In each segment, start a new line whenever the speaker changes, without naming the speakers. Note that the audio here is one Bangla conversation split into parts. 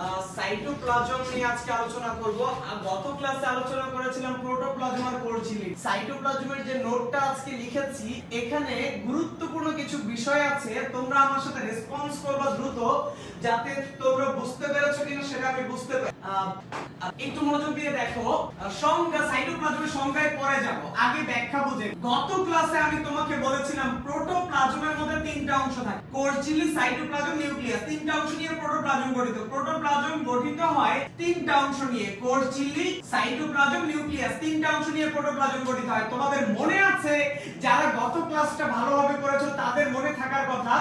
아 সাইটোপ্লাজম নিয়ে আজকে আলোচনা করব। আর গত ক্লাসে আলোচনা করেছিলাম প্রোটোপ্লাজম আর কোরচিলি সাইটোপ্লাজমের যে নোটটা আজকে লিখেছি, এখানে গুরুত্বপূর্ণ কিছু বিষয় আছে। তোমরা আমার সাথে রেসপন্স করবা দ্রুত, যাতে তোমরা বুঝতে পেরেছ কিনা সেটা আমি বুঝতে পারি। একটু মনোযোগ দিয়ে দেখো। সংজ্ঞা, সাইটোপ্লাজমের সংজ্ঞায় পরে যাব। আগে ব্যাখ্যা বুঝে গত ক্লাসে আমি তোমাকে বলেছিলাম, প্রোটোপ্লাজমের মধ্যে তিনটা অংশ থাকে। কোরচিলি সাইটোপ্লাজম, নিউক্লিয়াস। তিনটা অংশ নিয়ে প্রোটোপ্লাজম গঠিত। প্রোটোপ্লাজম গঠিত হয় তিনটা অংশ নিয়ে। কোরচিলি সাইটোপ্লাজম নিউক্লিয়াস তিনটা অংশ নিয়ে প্রোটোপ্লাজম গঠিত হয়। তোমাদের মনে আছে যারা ক্লাসটা ভালোভাবে করেছ, তাদের মনে থাকার কথা।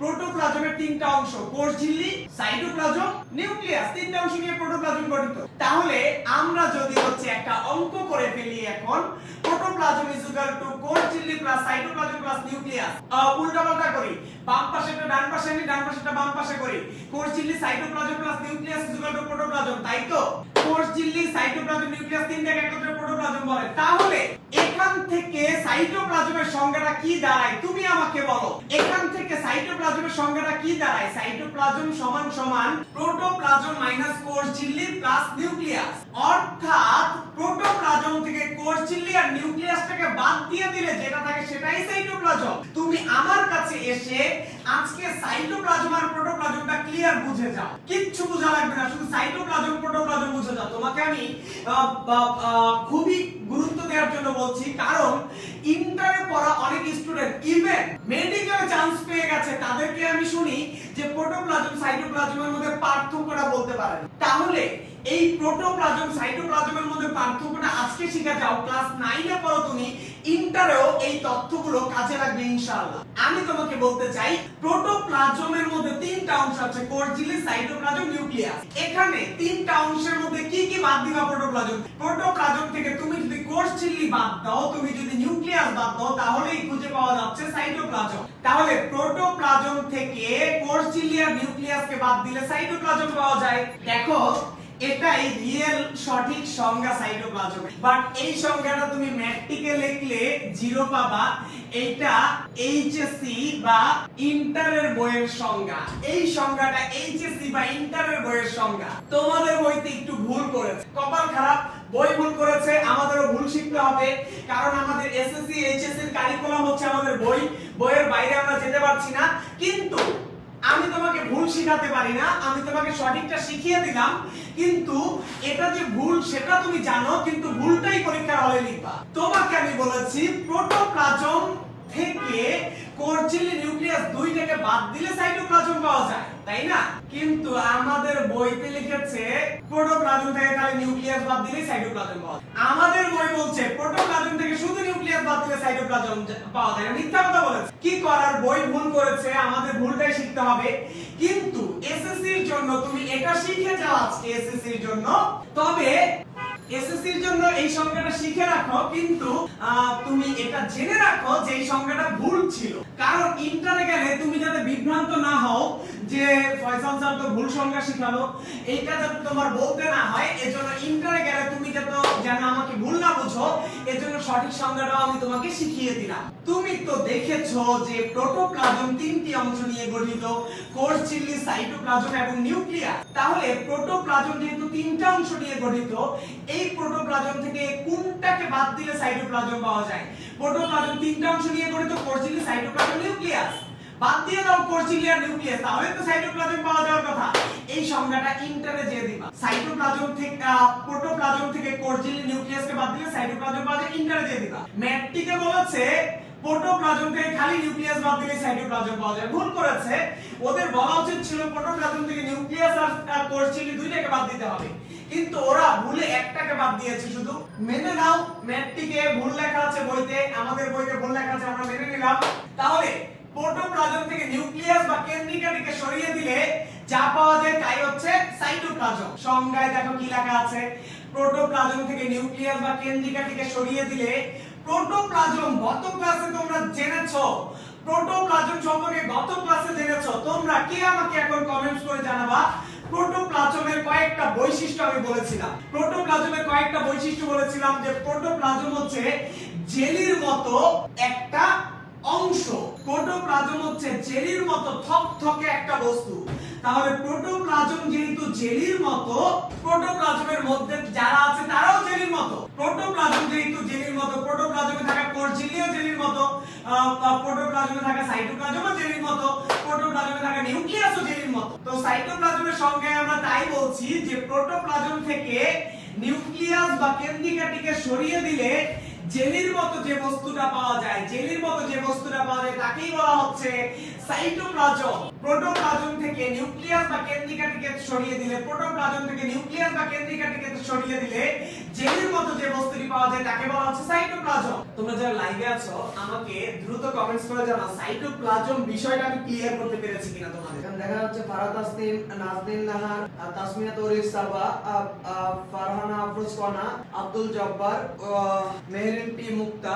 প্রোটোপ্লাজমের তিনটা অংশ কোরচিলি সাইটোপ্লাজম, নিউক্লিয়াস, তিনটা অংশ নিয়ে প্রোটোপ্লাজম গঠিত। তাহলে আমরা যদি হচ্ছে একটা অঙ্ক করে ফেলি এখন, প্রোটোপ্লাজম ইজ ইকুয়াল টু কোরচিলি প্লাস সাইটোপ্লাজম প্লাস নিউক্লিয়াস। উল্টা পাল্টা করি। বাম পাশেটা ডান পাশে আনি ডান পাশেটা বাম পাশে করি। কোরচিলি cytoplasm plus nucleus is equal to protoplasm, তাই তো? কোরচিলি সাইটোপ্লাজম, নিউক্লিয়াস তিনটাকে একত্রে প্রোটোপ্লাজম বলে। তাহলে এখান থেকে সাইটোপ্লাজমের সংজ্ঞাটা কি দাঁড়ায়? তুমি আমাকে বলো। এখান থেকে সাইটোপ্লাজমের সংজ্ঞাটা কি দাঁড়ায়? সাইটোপ্লাজম সমান সমান প্রোটোপ্লাজম মাইনাস কোষ ঝিল্লি প্লাস নিউক্লিয়াস। অর্থাৎ প্রোটোপ্লাজম থেকে কোষ ঝিল্লি আর নিউক্লিয়াসটাকে বাদ দিয়ে দিলে যেটা থাকে সেটাই সাইটোপ্লাজম। তুমি আমার কাছে এসে আজকে সাইটোপ্লাজম আর প্রোটোপ্লাজমটা ক্লিয়ার বুঝে যাও। কিচ্ছু বোঝা লাগবে না, শুধু সাইটোপ্লাজম প্রোটোপ্লাজম বুঝে যাও। তোমাকে আমি খুবই গুরুত্ব দেওয়ার জন্য বলছি, কারণ ইন্টারে পড়া অনেক স্টুডেন্ট ইভেন মেডিকেলে চান্স পেয়ে গেছে, তাদেরকে আমি শুনি যে প্রোটোপ্লাজম সাইটোপ্লাজমের মধ্যে পার্থক্যটা বলতে পারেন তাহলে এই প্রোটোপ্লাজম সাইটোপ্লাজমের মধ্যে পার্থক্যটা আজকে শিখে যাও। ক্লাস 9 এ পড়ো তুমি ইন্টারেও এই তথ্যগুলো কাজে লাগবে ইনশাআল্লাহ। আমি তোমাকে বলতে চাই, প্রোটোপ্লাজমের মধ্যে তিনটা অংশ আছে কোরচিলি সাইটোপ্লাজম, নিউক্লিয়াস। এখানে তিনটা অংশের মধ্যে কি কি বাদ দিবা প্রোটোপ্লাজম? প্রোটোপ্লাজম থেকে তুমি যদি কোরচিলি বাদ দাও, তুমি যদি নিউক্লিয়াস বাদ দাও, তাহলেই খুঁজে পাওয়া যাচ্ছে সাইটোপ্লাজম। তাহলে প্রোটোপ্লাজম থেকে কোরচিলি আর নিউক্লিয়াসকে বাদ দিলে সাইটোপ্লাজম পাওয়া যায়। দেখো এটাই রিয়েল সঠিক সংজ্ঞা সাইটোপ্লাজম বাট এই সংজ্ঞাটা তুমি ম্যাট্রিকে লিখলে জিরো পাবা। এইটা এইচএসসি বা ইন্টারের বইয়ের সংজ্ঞা। এই সংজ্ঞাটা এইচএসসি বা ইন্টারের বইয়ের সংজ্ঞা। তোমাদের বইতে একটু ভুল করেছে। কপাল খারাপ, বই ভুল করেছে, আমাদেরও ভুল শিখতে হবে। কারণ আমাদের এসএসসি এইচএসসি এর কারিকুলাম হচ্ছে আমাদের বই। বইয়ের বাইরে আমরা যেতে পারছি না। কিন্তু আমি তোমাকে ভুল শিখাতে পারি না, আমি তোমাকে সঠিকটা শিখিয়ে দিলাম, কিন্তু এটা যে ভুল সেটা তুমি জানো, কিন্তু ভুলটাই পরীক্ষার হলে লিখবা। তোমাকে আমি বলেছি, প্রোটোপ্লাজম থেকে কোরচিলি নিউক্লিয়াস দুইটাকে বাদ দিলে সাইটোপ্লাজম পাওয়া যায়, তাই না? কিন্তু আমাদের বইতে লিখেছে, প্রোটোপ্লাজম থেকে খালি নিউক্লিয়াস বাদ দিলে সাইটোপ্লাজম পাওয়া যায়। আমাদের বই বলছে প্রোটোপ্লাজম থেকে শুধু নিউক্লিয়াস বাদ দিলে সাইটোপ্লাজম পাওয়া যায়। মিথ্যা কথা বলেছে। কি করার? বই ভুল করেছে। আমাদের ভুলটাই শিখতে হবে। কিন্তু জন্য তুমি এটা শিখে যাও আজকে জন্য। তবে জন্য এই সংজ্ঞাটা শিখে রাখো। কিন্তু তুমি এটা জেনে রাখো যে এই সংজ্ঞাটা ভুল ছিল। কারণ ইন্টারে গেলে তুমি যাতে বিভ্রান্ত না হও যে ফয়সাল স্যার তো ভুল সংজ্ঞা শিখালো এইটা যাতে তোমার বলতে না হয়, এজন্য ইন্টারে গেলে তুমি যাতে যেন আমাকে ভুল না বুঝো, এজন্য সঠিক সংজ্ঞাটাও আমি তোমাকে শিখিয়ে দিলাম। তুমি তো দেখেছ যে প্রোটোপ্লাজম তিনটি অংশ নিয়ে গঠিত কোর চিল্লি সাইটোপ্লাজম এবং নিউক্লিয়াস। তাহলে প্রোটোপ্লাজম যেহেতু তিনটা অংশ নিয়ে গঠিত, এই প্রোটোপ্লাজম থেকে কোনটাকে বাদ দিলে সাইটোপ্লাজম পাওয়া যায়? প্রোটোপ্লাজম তিনটা অংশ নিয়ে গঠিত কোর চিল্লি সাইটোপ্লাজম, নিউক্লিয়াস। বাদ দিয়ে দাও কোরচিলি নিউক্লিয়াস তাহলে তো সাইটোপ্লাজম পাওয়া যাওয়ার কথা। এই সংজ্ঞাটা ইন্টারে যে দিবা। সাইটোপ্লাজম থেকে প্রোটোপ্লাজম থেকে কোরচিলি নিউক্লিয়াসকে বাদ দিলে সাইটোপ্লাজম পাওয়া যায় ইন্টারে যে দিবা। ম্যাট্রিকে বলেছে প্রোটোপ্লাজম থেকে খালি নিউক্লিয়াস বাদ দিলে সাইটোপ্লাজম পাওয়া যায়। ভুল করেছে। ওদের বলা উচিত ছিল প্রোটোপ্লাজম থেকে নিউক্লিয়াস আর কোরচিলি দুইটাকে বাদ দিতে হবে। কিন্তু ওরা ভুলে একটাকে বাদ দিয়েছে শুধু। মেনে নাও ম্যাট্রিকে ভুল লেখা আছে বইতে, আমাদের বইতে ভুল লেখা আছে, আমরা মেনে নিলাম। তাহলে প্রোটোপ্লাজম থেকে নিউক্লিয়াস বা কেন্দ্রিকাটিকে সরিয়ে দিলে যা পাওয়া যায় তাই হচ্ছে সাইটোপ্লাজম। সংজ্ঞায় দেখো কি লেখা আছে? প্রোটোপ্লাজম থেকে নিউক্লিয়াস বা কেন্দ্রিকাটিকে সরিয়ে দিলে প্রোটোপ্লাজম গত ক্লাসে তোমরা জেনেছো। প্রোটোপ্লাজম সম্পর্কে গত ক্লাসে জেনেছো। তোমরা কে আমাকে এখন কমেন্টস করে জানাবা? প্রোটোপ্লাজমের কয়েকটা বৈশিষ্ট্য আমি বলেছিলাম। প্রোটোপ্লাজমের কয়েকটা বৈশিষ্ট্য বলেছিলাম যে প্রোটোপ্লাজম হচ্ছে জেলির মতো একটা অংশ। প্রোটোপ্লাজম হচ্ছে জেলির মতো থকথকে একটা বস্তু। তাহলে প্রোটোপ্লাজম যেহেতু জেলির মতো, প্রোটোপ্লাজমের মধ্যে যারা আছে তারাও জেলির মতো। প্রোটোপ্লাজম যেহেতু জেলির মতো, প্রোটোপ্লাজমে থাকা কোরজিলিও জেলির মতো প্রোটোপ্লাজমে থাকা সাইটোপ্লাজমও জেলির মতো, প্রোটোপ্লাজমে থাকা নিউক্লিয়াসও জেলির মতো। তো সাইটোপ্লাজমের সঙ্গে আমরা তাই বলছি যে প্রোটোপ্লাজম থেকে নিউক্লিয়াস বা কেন্দ্রিকাটিকে সরিয়ে দিলে জেলির মতো যে বস্তুটা পাওয়া যায়, জেলির মতো যে বস্তুটা পাওয়া যায়, তাকেই বলা হচ্ছে সাইটোপ্লাজম। প্রোটোপ্লাজম থেকে নিউক্লিয়াস বা কেন্দ্রিকাটিকে সরিয়ে দিলে, প্রোটোপ্লাজম থেকে নিউক্লিয়াস বা কেন্দ্রিকাটিকে সরিয়ে দিলে মতো যে বস্তুটি পাওয়া যায় তাকে বলা হচ্ছে সাইটোপ্লাজম তোমরা যারা লাইভে আছো আমাকে দ্রুত কমেন্টস করে জানাও সাইটোপ্লাজম বিষয়টা আমি ক্লিয়ার করতে পেরেছি কিনা তোমাদের।
এখানে দেখা যাচ্ছে ফারাদ তাসনিম নাজদিন নাহার আহ, তাসমিয়া তৌরিফ সাবা ফারহানা আফরোজ কনা আব্দুল জব্বার
মেহরিন পি মুক্তা।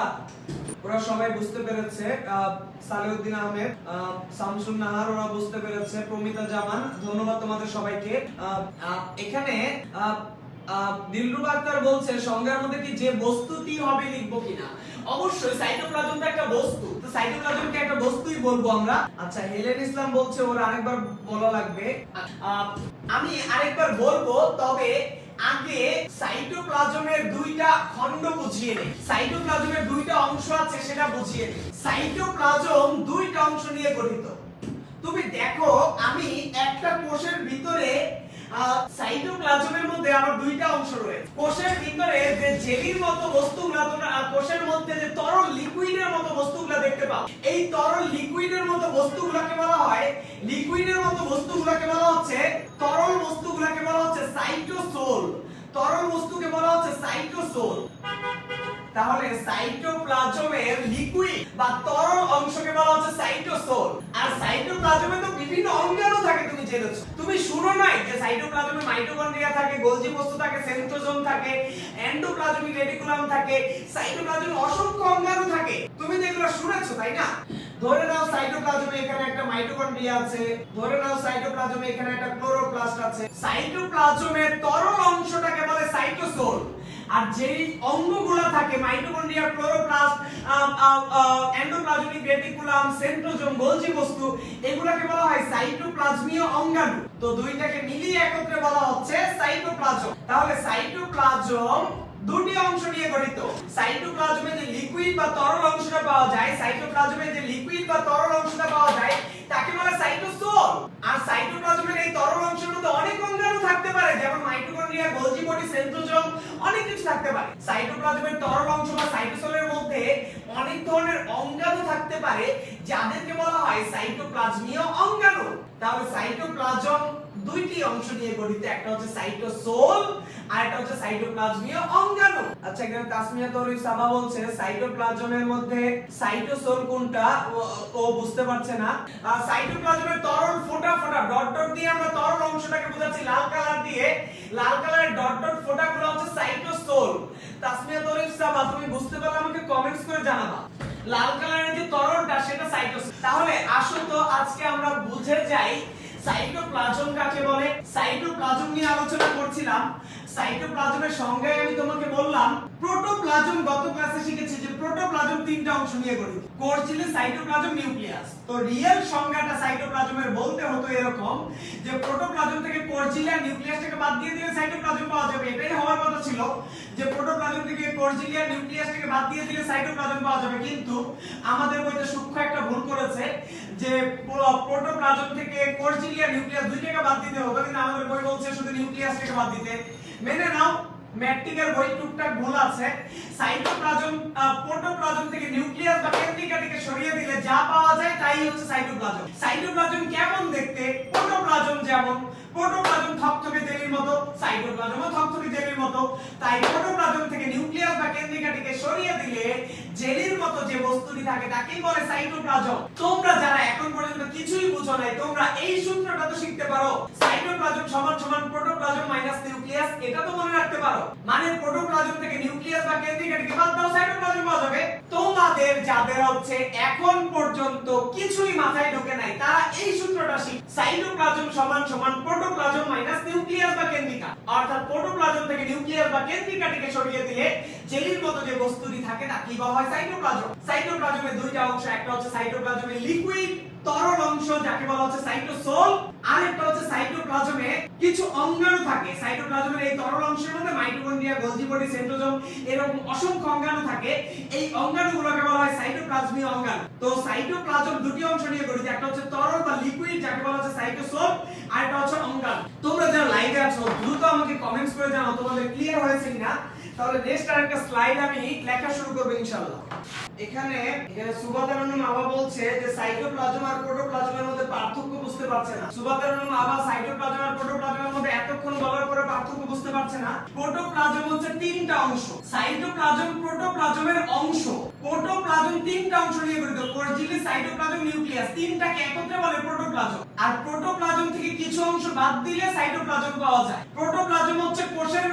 ওরা সবাই বুঝতে পেরেছে সালেউদ্দিন আহমেদ আহ, শামসুন নাহার ওরা বুঝতে পেরেছে প্রমিতা জামান। ধন্যবাদ তোমাদের সবাইকে। এখানে দিলরুবা আক্তার বলছে সংজ্ঞার মধ্যে কি যে বস্তুটি হবে লিখব কিনা? অবশ্যই সাইটোপ্লাজম একটা বস্তু। তো সাইটোপ্লাজমকে একটা বস্তুই বলব আমরা। আচ্ছা হেলেন ইসলাম বলছে ওর আরেকবার বলা লাগবে। আমি আরেকবার বলব, তবে আগে সাইটোপ্লাজমের দুইটা খণ্ড বুঝিয়ে নেই। সাইটোপ্লাজমের দুইটা অংশ আছে, সেটা বুঝিয়ে নেই। সাইটোপ্লাজম দুইটা অংশ নিয়ে গঠিত। তুমি দেখো, আমি একটা কোষের ভিতরে সাইটোপ্লাজমের মধ্যে আমার দুইটা অংশ রয়েছে। কোষের ভিতরে যে জেলির মতো বস্তুগুলো তোমরা কোষের মধ্যে যে তরল লিকুইডের মতো বস্তুগুলো দেখতে পাও, এই তরল লিকুইডের মতো বস্তুগুলোকে বলা হয় লিকুইডের মতো বস্তুগুলোকে বলা হচ্ছে, তরল বস্তুগুলোকে বলা হচ্ছে সাইটোসোল। তরল বস্তুকে বলা হচ্ছে সাইটোসোল। তাহলে সাইটোপ্লাজমের লিকুইড বা তরল অংশকে বলা হচ্ছে সাইটোসোল আর সাইটোপ্লাজমে তো বিভিন্ন অঙ্গাণু থাকে তুমি জেনেছো। তুমি শুনো নাই যে সাইটোপ্লাজমে মাইটোকন্ড্রিয়া থাকে গোলজি বস্তু থাকে সেন্ট্রোজোম থাকে এন্ডোপ্লাজমিক রেটিকুলাম থাকে সাইটোপ্লাজমে অসংখ্য অঙ্গাণু থাকে। তুমি তো এগুলো শুনেছো, তাই না? ধরে নাও সাইটোপ্লাজমে এখানে একটা মাইটোকন্ড্রিয়া আছে, ধরে নাও সাইটোপ্লাজমে এখানে একটা ক্লোরোপ্লাস্ট আছে। সাইটোপ্লাজমের তরল অংশটাকে বলে সাইটোসোল আর যেই অঙ্গগুলো থাকে mitochondria chloroplast endoplasmic reticulum centrosome golgi বস্তু, এগুলোকে বলা হয় সাইটোপ্লাজমীয় অঙ্গাণু। তো দুইটাকে মিলিয়ে একত্রে বলা হচ্ছে সাইটোপ্লাজম তাহলে সাইটোপ্লাজম দুটি অংশ নিয়ে গঠিত। সাইটোপ্লাজমে যে লিকুইড বা তরল অংশটা পাওয়া যায়, সাইটোপ্লাজমে যে লিকুইড বা তরল অংশটা পাওয়া যায়, তাকে বলে সাইটোসোল। আর সাইটোপ্লাজমের এই তরল অংশের মধ্যে অনেক অঙ্গাণু থাকতে পারে, যেমন মাইটোকন্ড্রিয়া গোলজি বডি সেন্ট্রোজোম অনেক কিছু থাকতে পারে। সাইটোপ্লাজমের তরল অংশ বা সাইটোসোলের মধ্যে অনেক ধরনের অঙ্গাণু থাকতে পারে, যাদেরকে বলা হয় সাইটোপ্লাজমীয় অঙ্গাণু। তাহলে সাইটোপ্লাজম দুইটি অংশ নিয়ে গঠিত, একটা হচ্ছে সাইটোসোল আর একটা হচ্ছে সাইটোপ্লাজমীয় অঙ্গাণু। আচ্ছা এখানে তাসমিয়া তৌরিফ সাবা বলছে সাইটোপ্লাজমের মধ্যে সাইটোসোল কোনটা? ও- বুঝতে পারছে না। সাইটোপ্লাজমের তরল ফোঁটা ফোঁটা, ডট ডট দিয়ে আমরা তরল অংশটাকে বোঝাচ্ছি লাল কালার দিয়ে। লাল কালারের ডট ডট ফোঁটাগুলো হচ্ছে সাইটোসোল তাসমিয়া তৌরিফ সাবা, তুমি বুঝতে পারলে আমাকে কমেন্টস করে জানাবা। লাল কালারের যে তরলটা, সেটা সাইটোসোল তাহলে আসো তো, আজকে আমরা বুঝে যাই সাইটোপ্লাজম কাকে বলে? সাইটোপ্লাজম নিয়ে আলোচনা করছিলাম। সাইটোপ্লাজমের সংজ্ঞায় আমি তোমাকে বললাম, প্রোটোপ্লাজম গত ক্লাসে শিখেছি যে প্রোটোপ্লাজম তিনটা অংশ নিয়ে গঠিত। কোষ ছিল সাইটোপ্লাজম নিউক্লিয়াস তো রিয়েল সংজ্ঞাটা সাইটোপ্লাজমের বলতে হতো এরকম যে প্রোটোপ্লাজম থেকে কোরজিলিয়া নিউক্লিয়াসটাকে বাদ দিয়ে দিলে সাইটোপ্লাজম পাওয়া যাবে। এটাই হওয়ার কথা ছিল যে প্রোটোপ্লাজম থেকে কোরজিলিয়া নিউক্লিয়াসটাকে বাদ দিয়ে দিলে সাইটোপ্লাজম পাওয়া যাবে। কিন্তু আমাদের বইতে সূক্ষ্ম একটা ভুল করেছে যে প্রো- প্রোটোপ্লাজম থেকে কোরজিলিয়া নিউক্লিয়াস দুইটাকে বাদ দিতে হতো। কিন্তু আমাদের বই বলছে শুধু নিউক্লিয়াসটাকে বাদ দিতে। মেনে নাও ম্যাট্রিকের বই টুকটাক ভুল আছে। সাইটোপ্লাজম প্রোটোপ্লাজম থেকে নিউক্লিয়াস বা কেন্দ্রিকাটিকে সরিয়ে দিলে যা পাওয়া যায় তাই হচ্ছে সাইটোপ্লাজম। সাইটোপ্লাজম কেমন দেখতে? প্রোটোপ্লাজম যেমন, প্রোটোপ্লাজম থকথকে জেলির মতো, সাইটোপ্লাজমও থকথকে জেলির মতো। তাই প্রোটোপ্লাজম থেকে নিউক্লিয়াস বা কেন্দ্রিকাটিকে সরিয়ে দিলে জেলির মতো যে বস্তুটি থাকে, তাকেই বলে সাইটোপ্লাজম তোমরা যারা এখন পর্যন্ত কিছুই বুঝো নাই, তোমরা এই সূত্রটা তো শিখতে পারো। সাইটোপ্লাজম সমান সমান প্রোটোপ্লাজম মাইনাস নিউক্লিয়াস এটা তো মনে রাখতে পারো। মানে প্রোটোপ্লাজম থেকে নিউক্লিয়াস বা কেন্দ্রিকাটিকে বাদ দাও সাইটোপ্লাজম পাওয়া যাবে। তোমাদের, যাদের হচ্ছে এখন পর্যন্ত কিছুই মাথায় ঢোকে নাই, তারা এই সূত্রটা শিখ সাইটোপ্লাজম সমান সমান প্রোটোপ্লাজম মাইনাস নিউক্লিয়াস বা কেন্দ্রিকা। অর্থাৎ প্রোটোপ্লাজম থেকে নিউক্লিয়াস বা কেন্দ্রিকাটিকে সরিয়ে দিলে জেলির মতো যে বস্তুটি থাকে, তাকেই বলা হয় সাইটোপ্লাজম। সাইটোপ্লাজমের দুইটা অংশ, একটা হচ্ছে সাইটোপ্লাজমের লিকুইড তরল অংশ, যাকে বলা হচ্ছে সাইটোসোল আর একটা হচ্ছে সাইটোপ্লাজমে কিছু অঙ্গাণু থাকে। সাইটোপ্লাজমের এই তরল অংশের মধ্যে মাইটোকন্ড্রিয়া গোলজি বডি সেন্ট্রোজোম এরকম অসংখ্য অঙ্গাণু থাকে। এই অঙ্গাণুগুলোকে বলা হয় সাইটোপ্লাজমীয় অঙ্গাণু। তো সাইটোপ্লাজম দুটি অংশ নিয়ে গঠিত, একটা হচ্ছে তরল বা লিকুইড যাকে বলা হচ্ছে সাইটোসোল আর একটা হচ্ছে অঙ্গাণু। তোমরা যারা লাইভে আছো, দ্রুত আমাকে কমেন্টস করে জানাও, তোমাদের ক্লিয়ার হয়েছে কিনা? তাহলে নেক্সট আরেকটা স্লাইড আমি লেখা শুরু করব ইনশাআল্লাহ। এখানে এখানে সুবাদারুন আবা বলছে যে সাইটোপ্লাজম আর প্রোটোপ্লাজমের মধ্যে পার্থক্য বুঝতে পারছে না। সুবাদারুন আবা সাইটোপ্লাজম আর প্রোটোপ্লাজমের মধ্যে এতক্ষণ বলার পরে পার্থক্য বুঝতে পারছে না। প্রোটোপ্লাজম হচ্ছে তিনটা অংশ। সাইটোপ্লাজম প্রোটোপ্লাজমের অংশ। প্রোটোপ্লাজম তিনটা অংশ নিয়ে গঠিত। কোরজিলি সাইটোপ্লাজম নিউক্লিয়াস তিনটাকে একত্রে বলে প্রোটোপ্লাজম আর প্রোটোপ্লাজম থেকে কিছু অংশ বাদ দিলে সাইটোপ্লাজম পাওয়া যায়। প্রোটোপ্লাজম হচ্ছে কোষের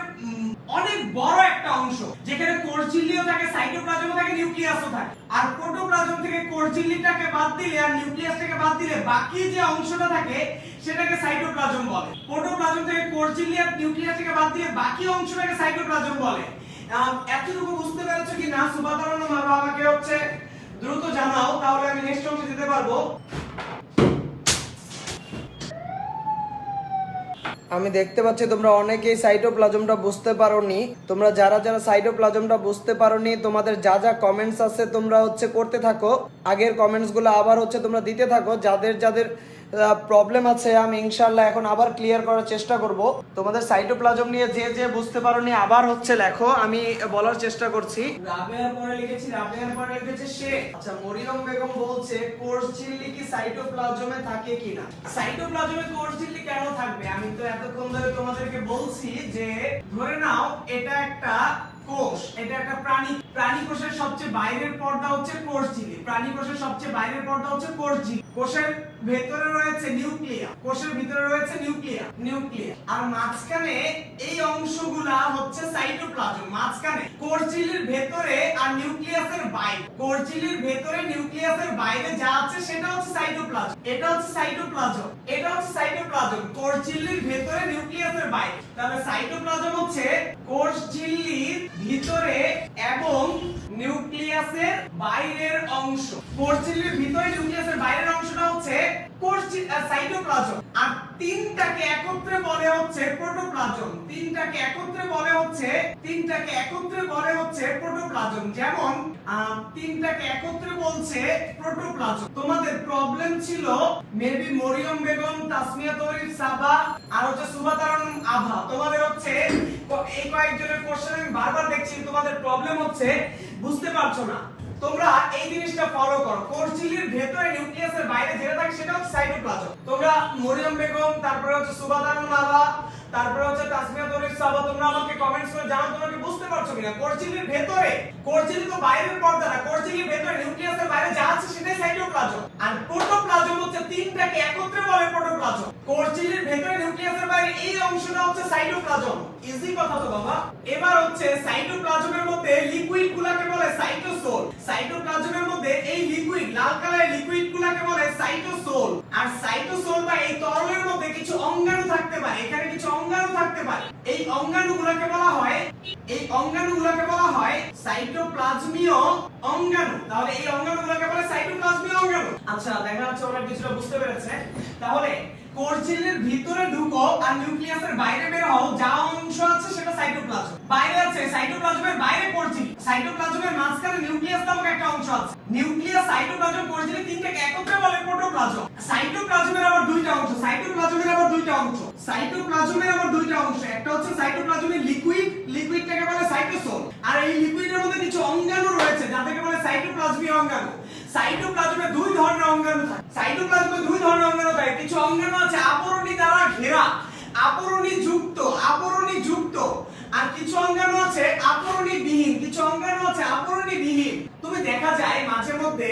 অনেক বড় একটা অংশ, যেখানে কোরচিল্লিও থাকে, সাইটোপ্লাজমও থাকে, নিউক্লিয়াসও থাকে। আর প্রোটোপ্লাজম থেকে কোরচিল্লিটাকে বাদ দিলে আর নিউক্লিয়াসটাকে বাদ দিলে বাকি যে অংশটা থাকে, সেটাকে সাইটোপ্লাজম বলে। প্রোটোপ্লাজম থেকে কোরচিল্লি আর নিউক্লিয়াসটাকে বাদ দিয়ে বাকি অংশটাকে সাইটোপ্লাজম বলে। এতটুকু বুঝতে পেরেছ কি না সুবাদারণ মারো আমাকে হচ্ছে দ্রুত জানাও, তাহলে আমি নেক্সট অংশে যেতে পারব।
আমি দেখতে পাচ্ছি তোমরা অনেকেই সাইটোপ্লাজমটা বুঝতে পারোনি। তোমরা যারা যারা সাইটোপ্লাজমটা বুঝতে পারোনি, তোমাদের যা যা কমেন্টস আছে তোমরা হচ্ছে করতে থাকো। আগের কমেন্টসগুলো আবার হচ্ছে তোমরা দিতে থাকো। যাদের যাদের প্রবলেম আছে, আমি ইনশাল্লাহ এখন আবার ক্লিয়ার করার চেষ্টা করব। তোমাদের সাইটোপ্লাজম নিয়ে যে যে বুঝতে পারোনি, আবার হচ্ছে লেখো, আমি বলার চেষ্টা করছি।
রাবেয়ার পরে লিখেছি, রাবেয়ার পরে লিখেছে সে।
আচ্ছা মরিয়ম বেগম বলছে কোর্স ঝিল্লি কি সাইটোপ্লাজমে থাকে কিনা?
সাইটোপ্লাজমে কোষ ঝিল্লি কেন থাকবে? আমি তো এতক্ষণ ধরে তোমাদেরকে বলছি যে, ধরে নাও, এটা একটা কোষ। এটা একটা প্রাণী। প্রাণী কোষের সবচেয়ে বাইরের পর্দা হচ্ছে কোষ ঝিল্লি প্রাণী কোষের সবচেয়ে বাইরের পর্দা হচ্ছে কোষ ঝিল্লি কোষের ভেতরে রয়েছে নিউক্লিয়া। কোষের ভিতরে রয়েছে নিউক্লিয়া। নিউক্লিয়া। আর মাঝখানে এই অংশগুলা হচ্ছে সাইটোপ্লাজম। মাঝখানে কোষ ঝিল্লির ভেতরে আর নিউক্লিয়াসের বাইরে। কোষ ঝিল্লির ভেতরে নিউক্লিয়াসের বাইরে যা আছে সেটা হচ্ছে সাইটোপ্লাজম। এটা হচ্ছে সাইটোপ্লাজম। এটা হচ্ছে সাইটোপ্লাজম। কোষ ঝিল্লির ভেতরে নিউক্লিয়াসের বাইরে। তাহলে সাইটোপ্লাজম হচ্ছে কোষ ঝিল্লির বাইরের অংশ। কোষ ঝিল্লির ভিতরে নিউক্লিয়াসের বাইরের অংশটা হচ্ছে কোষ সাইটোপ্লাজম। আর তিনটাকে একত্রে বলে হচ্ছে প্রোটোপ্লাজম। তিনটাকে একত্রে বলে হচ্ছে তিনটাকে একত্রে বলে হচ্ছে প্রোটোপ্লাজম। যেমন তিনটাকে একত্রে বলছে প্রোটোপ্লাজম। তোমাদের প্রবলেম ছিল মেবি মরিয়ম বেগম, তাসমিয়া তরিফ, সাবা, আর হচ্ছে সুবাতারন আভা। তোমাদের হচ্ছে এই কয়েকজনের কোশ্চেন আমি বারবার দেখছি, তোমাদের প্রবলেম হচ্ছে বুঝতে পারছ না। তোমরা এই জিনিসটা ফলো করো। কোর্সিলির ভেতরে নিউক্লিয়াসের বাইরে যেটা সেটা হচ্ছে সাইটোপ্লাজম তোমরা মরিয়ম বেগম, তারপরে হচ্ছে সুবাদারন আভা তারপরে হচ্ছে তাসমিয়া তরিফ সাবা, তোমরা আমাকে কমেন্টস করে জানাও, তোমরা কি বুঝতে পারছ কিনা? কোষঝিল্লির ভেতরে কোষঝিল্লি তো বাইরের পর্দা না কোষঝিল্লির ভেতরে নিউক্লিয়াসের বাইরে যা আছে সেটাই সাইটোপ্লাজম। আর প্রোটোপ্লাজম হচ্ছে তিনটাকে একত্রে বলে প্রোটোপ্লাজম। কোষঝিল্লির ভেতরে নিউক্লিয়াসের বাইরে এই অংশটা হচ্ছে সাইটোপ্লাজম। ইজি কথা তো বাবা। এবার হচ্ছে সাইটোপ্লাজমের মধ্যে লিকুইড গুলাকে বলে সাইটোসোল সাইটোপ্লাজমের মধ্যে এই লিকুইড লাল কালারের লিকুইড গুলাকে বলে সাইটোসোল আর সাইটোসোল বা এই তরলের মধ্যে কিছু অঙ্গাণু থাকতে পারে, এখানে কিছু অঙ্গাণু থাকতে পারে। এই অঙ্গাণুগুলোকে বলা হয়, এই অঙ্গাণুগুলোকে বলা হয় সাইটোপ্লাজমীয় অঙ্গাণু। তাহলে এই অঙ্গাণুগুলোকে বলে সাইটোপ্লাজমীয় অঙ্গাণু। আচ্ছা দেখা যাচ্ছে ওরা কিছুটা বুঝতে পেরেছে। তাহলে কোষঝিল্লির ভিতরে ঢুকো আর নিউক্লিয়াসের বাইরে বের হও, যা অংশ আছে সেটা সাইটোপ্লাজম। বাইরে আছে, সাইটোপ্লাজমের বাইরে কোষঝিল্লি সাইটোপ্লাজমের মাঝখানে নিউক্লিয়াস নামক একটা অংশ আছে। নিউক্লিয়াস, সাইটোপ্লাজম কোষঝিল্লি তিনটাকে একত্রে বলে প্রোটোপ্লাজম। সাইটোপ্লাজমের আবার দুইটা অংশ, সাইটোপ্লাজমের আবার দুইটা অংশ। সাইটোপ্লাজমের আবার দুইটা অংশ, একটা হচ্ছে সাইটোপ্লাজমের লিকুইড লিকুইডটাকে বলে সাইটোসোল আর এই লিকুইডের মধ্যে কিছু অঙ্গাণু রয়েছে, যাদেরকে বলে সাইটোপ্লাজমীয় অঙ্গাণু। সাইটোপ্লাজমে অঙ্গাণু থাকে। সাইটোপ্লাজমে দুই ধরনের অঙ্গাণু থাকে। কিছু অঙ্গাণু আছে আবরণী দ্বারা ঘেরা আবরণী যুক্ত আবরণী যুক্ত। আর কিছু অঙ্গাণু আছে আবরণী বিহীন কিছু অঙ্গাণু আছে আবরণী বিহীন তুমি দেখা যায় মাঝে মধ্যে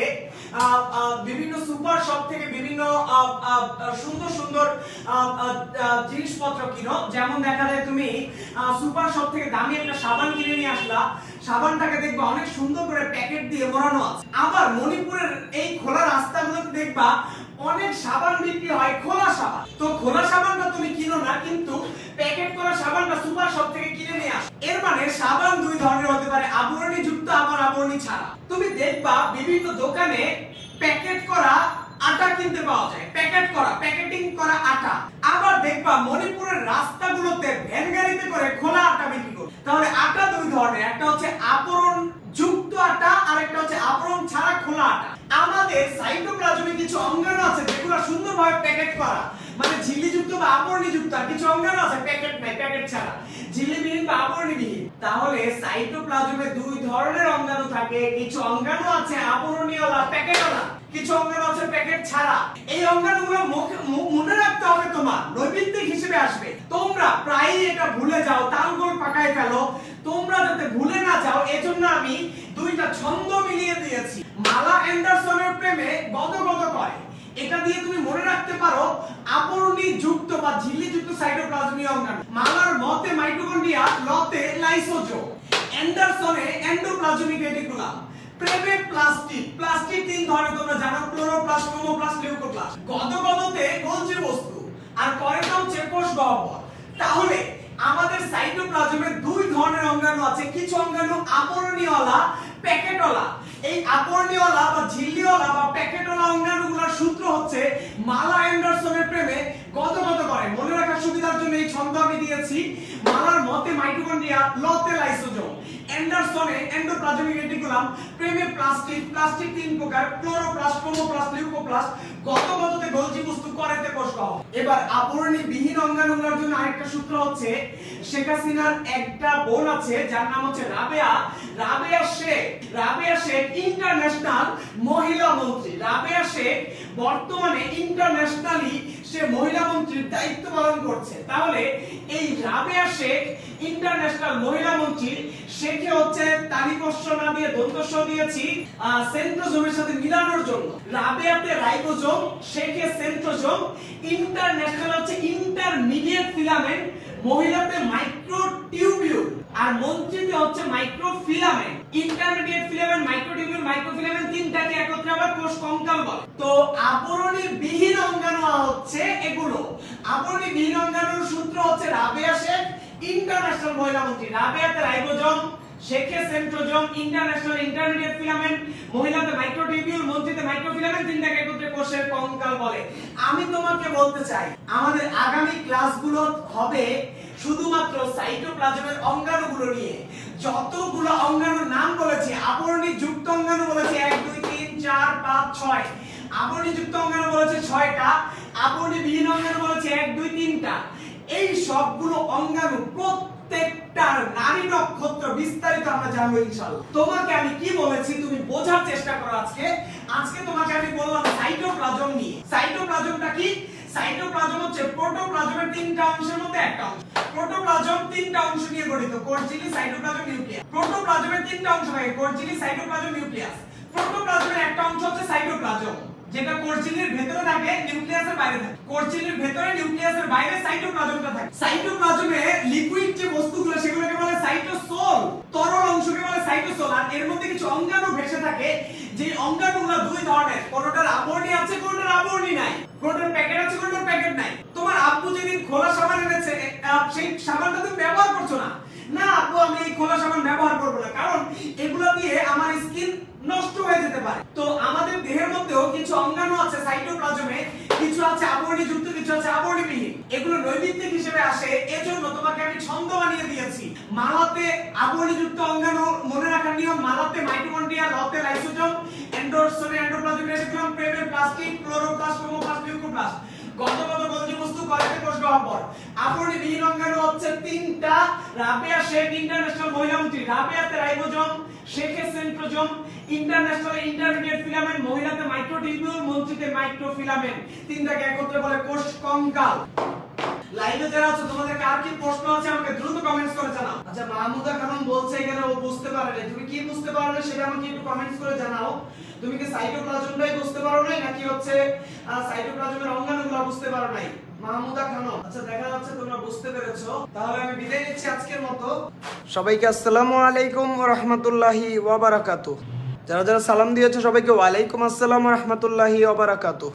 বিভিন্ন সুপার শপ থেকে বিভিন্ন সুন্দর সুন্দর জিনিসপত্র কিনো। যেমন দেখা যায় তুমি সুপার শপ থেকে দামি একটা সাবান কিনে নিয়ে আসলা। সাবানটাকে দেখবা অনেক সুন্দর করে প্যাকেট দিয়ে মোড়ানো আছে। আবার মণিপুরের এই খোলা রাস্তাগুলোতে দেখবা, অনেক সাবান বিক্রি হয় খোলা সাবান। তো খোলা সাবানটা তুমি কিনো না, কিন্তু প্যাকেট করা সাবানটা সুপার শপ থেকে কিনে নিয়ে আস। এর মানে সাবান দুই ধরনের হতে পারে, আবরণী যুক্ত, আবার আবরণী ছাড়া। তুমি দেখবা বিভিন্ন দোকানে প্যাকেট করা আটা কিনতে পাওয়া যায়। প্যাকেট করা, প্যাকেটিং করা আটা। আবার দেখবা মণিপুরের রাস্তাগুলোতে ভ্যান গাড়িতে করে খোলা আটা বিক্রি করে। তাহলে আটা দুই ধরনের, একটা হচ্ছে আপরণ যুক্ত আটা আর একটা হচ্ছে আপরণ ছাড়া খোলা আটা। আমাদের সাইটোপ্লাজমে কিছু অঙ্গাণু আছে যেগুলো সুন্দরভাবে প্যাকেট করা। মানে ঝিল্লিযুক্ত বা আবরণীযুক্ত আর কিছু অঙ্গাণু আছে, প্যাকেট নাই, প্যাকেট ছাড়া। ঝিল্লিবিহীন বা আবরণীবিহীন। তাহলে সাইটোপ্লাজমে দুই ধরনের অঙ্গাণু থাকে। কিছু অঙ্গাণু আছে আবরণীয়লা প্যাকেটওয়ালা। কিছু অঙ্গাণু আছে প্যাকেট ছাড়া। এই অঙ্গাণুগুলো মুখে- মনে রাখতে হবে তোমার। নৈবিত্তিক হিসেবে আসবে। তোমরা প্রায়ই এটা ভুলে যাও তালগোল পাকায় ফেলো। তোমরা যাতে ভুলে না যাও, এজন্য আমি দুইটা ছন্দ মিলিয়ে দিয়েছি। মালা অ্যান্ডারসনের প্রেমে গদ গদ করে। এটা দিয়ে তুমি মনে রাখতে পারো, আবরণী যুক্ত বা ঝিল্লি যুক্ত সাইটোপ্লাজমীয় অঙ্গাণু মালার মতে মাইটোকন্ড্রিয়া লতে লাইসোজোম অ্যান্ডারসনে এন্ডোপ্লাজমিক রেটিকুলাম প্রেমে প্লাস্টিক প্লাস্টিক তিন ধরনের, তোমরা জানো ক্লোরোপ্লাস্ট ক্রোমোপ্লাস্ট লিউকোপ্লাস্ট গদগদতে গোলজি বস্তু, আর করেটা হচ্ছে কোষ গহ্বর। তাহলে আমাদের সাইটোপ্লাজমে দুই ধরনের অঙ্গাণু আছে, কিছু অঙ্গাণু আবরণীয়লা প্যাকেটওয়ালা এই আবরণীয়লা বা ঝিল্লিওয়ালা বা প্যাকেটওয়ালা অঙ্গাণুগুলোর সূত্র হচ্ছে মালা অ্যান্ডারসনের প্রেমে গদগদ করে। মনে রাখার সুবিধার জন্য এই ছন্দ আমি দিয়েছি। মালার মতে মাইটোকন্ড্রিয়া লতে লাইসোজোম। অ্যান্ডারসনে এন্ডোপ্লাজমিক রেটিকুলাম প্রেমে প্লাস্টিক তিন প্রকার ক্লোরোপ্লাস্ট ক্রোমোপ্লাস্ট লিউকোপ্লাস্ট গতগততে গোলজি বস্তু করেতে কোষ গহ্বর এবার আবরণী বিহীন অঙ্গাণুগুলোর জন্য আরেকটা সূত্র হচ্ছে, শেখ হাসিনার একটা বোন আছে, যার নাম হচ্ছে রাবেয়া। রাবেয়া শেখ রাবেয়া শেখ ইন্টারন্যাশনাল মহিলা মন্ত্রী। রাবেয়া শেখ বর্তমানে ইন্টারন্যাশনালি সে মহিলা মন্ত্রীর দায়িত্ব পালন করছে, তাহলে এই রাবেয়া শেখ ইন্টারন্যাশনাল মহিলা মন্ত্রী, শেখে হচ্ছে তালিপস্য না দিয়ে দন্তস্য দিয়েছি সেন্ট্রোজোমের সাথে মিলানোর জন্য। রাবেয়াতে রাইবোজোম, শেখে সেন্ট্রোজোম ইন্টারন্যাশনাল হচ্ছে ইন্টারমিডিয়েট ফিলামেন্ট মহিলাতে মাইক্রো টিউবিউল আর মন্ত্রীতে হচ্ছে microfilament intermediate filament microtubule microfilament তিনটাকে একত্রে আবার কোষ কঙ্কাল বলে। তো আবরণী বিহীন অঙ্গাণু হচ্ছে এগুলো। আবরণী বিহীন অঙ্গাণুর সূত্র হচ্ছে রাবেয়া শেখ ইন্টারন্যাশনাল মহিলা মন্ত্রী। রাবেয়াতে রাইবোজোম, শেখে সেন্ট্রোজোম ইন্টারন্যাশনাল ইন্টারমিডিয়েট ফিলামেন্ট মহিলাতে মাইক্রোটিবিউল মন্ত্রীতে মাইক্রোফিলামেন্ট তিনটাকে একত্রে কোষের কঙ্কাল বলে। আমি তোমাকে বলতে চাই, আমাদের আগামী ক্লাসগুলো হবে শুধুমাত্র সাইটোপ্লাজমের অঙ্গাণুগুলো নিয়ে যতগুলো অঙ্গাণুর নাম বলেছি আবরণী যুক্ত অঙ্গাণু বলেছি, এক, দুই, তিন, চার, পাঁচ, ছয়। আবরণী যুক্ত অঙ্গাণু বলেছে ছয়টা আবরণী বিহীন অঙ্গাণু বলেছে এক, দুই, তিনটা। এই সবগুলো অঙ্গাণু প্রত্যেকটার নারী নক্ষত্র বিস্তারিত আমরা জানব ইনশাআল্লাহ। তোমাকে আমি কি বলেছি তুমি বোঝার চেষ্টা করো আজকে। আজকে তোমাকে আমি বললাম সাইটোপ্লাজম নিয়ে। সাইটোপ্লাজমটা কি? সাইটোপ্লাজম হচ্ছে প্রোটোপ্লাজমের তিনটা অংশের মধ্যে একটা অংশ। প্রোটোপ্লাজম তিনটা অংশ নিয়ে গঠিত কোরজিলি সাইটোপ্লাজম, নিউক্লিয়াস। প্রোটোপ্লাজমের তিনটা অংশ থাকে কোরজিলি সাইটোপ্লাজম, নিউক্লিয়াস। প্রোটোপ্লাজমের একটা অংশ হচ্ছে সাইটোপ্লাজম, যেটা কোরচিলির ভেতরে থাকে, নিউক্লিয়াসের বাইরে থাকে। কোরচিলির ভেতরে, নিউক্লিয়াসের বাইরে সাইটোপ্লাজমটা থাকে। সাইটোপ্লাজমে লিকুইড যে বস্তুগুলো, সেগুলোকে বলে সাইটোসোল তরল অংশকে বলে সাইটোসোল আর এর মধ্যে কিছু অঙ্গাণু ভেসে থাকে যে অঙ্গাণুগুলো দুই ধরনের, কোনটার আবরণী আছে, কোনটার আবরণী নাই। কোনটার প্যাকেট নাই তোমার আব্বু যেদিন খোলা সাবান এনেছে আহ, সেই সাবানটা তুমি ব্যবহার করছ না। না আপু আমি এই খোলা সাবান ব্যবহার করব না, কারণ এগুলো দিয়ে আমার স্কিন নষ্ট হয়ে যেতে পারে। তো আমাদের দেহের মধ্যেও কিছু অঙ্গাণু আছে সাইটোপ্লাজমে কিছু আছে আবরণী যুক্ত, কিছু আছে আবরণীবিহীন। এগুলো নৈবিত্তিক হিসেবে আসে, এজন্য তোমাকে আমি ছন্দ বানিয়ে দিয়েছি। মালাতে আবরণী যুক্ত অঙ্গাণু, মনে রাখার নিয়ম, মালাতে মাইটোকন্ড্রিয়া লতে lysosome এন্ডোরসনে endoplasmic reticulum plastic chloroplast chromoplast leucoplast গতগত Golgi বস্তু কয়েকটি গহ্বর আপনি হচ্ছে তিনটা। রাবেয়া শেখ ইন্টারন্যাশনাল মহিলা মন্ত্রী রাবেয়াতে ribosome centrosome. International intermediate filament মহিলাতে microtubule মন্ত্রীতে মাইক্রোফিলামেন্ট তিনটাকে একত্রে বলে কোষ কঙ্কাল। লাইভে যারা আছে তোমাদের কার কি প্রশ্ন আছে আমাকে দ্রুত কমেন্টস করে জানাও। আচ্ছা মাহমুদা খানম বলছে এখানে ও বুঝতে পারে না তুমি কি বুঝতে পারো না সেটা আমাকে একটু কমেন্টস করে জানাও। তুমি কি সাইটোপ্লাজমটাই বুঝতে পারো নাই, নাকি হচ্ছে সাইটোপ্লাজমের অঙ্গাণুগুলো বুঝতে পারো নাই? মাহমুদা খানম আচ্ছা দেখা যাচ্ছে তোমরা বুঝতে পেরেছ। তাহলে আমি বিদায় নিচ্ছি আজকের মতো।
সবাইকে আসসালামু আলাইকুম রহমতুল্লাহি ওয়াবারাকাতু যারা যারা সালাম দিয়েছে, সবাইকে ওয়ালাইকুম আসসালাম রহমতুল্লাহি ওয়াবারাকাতু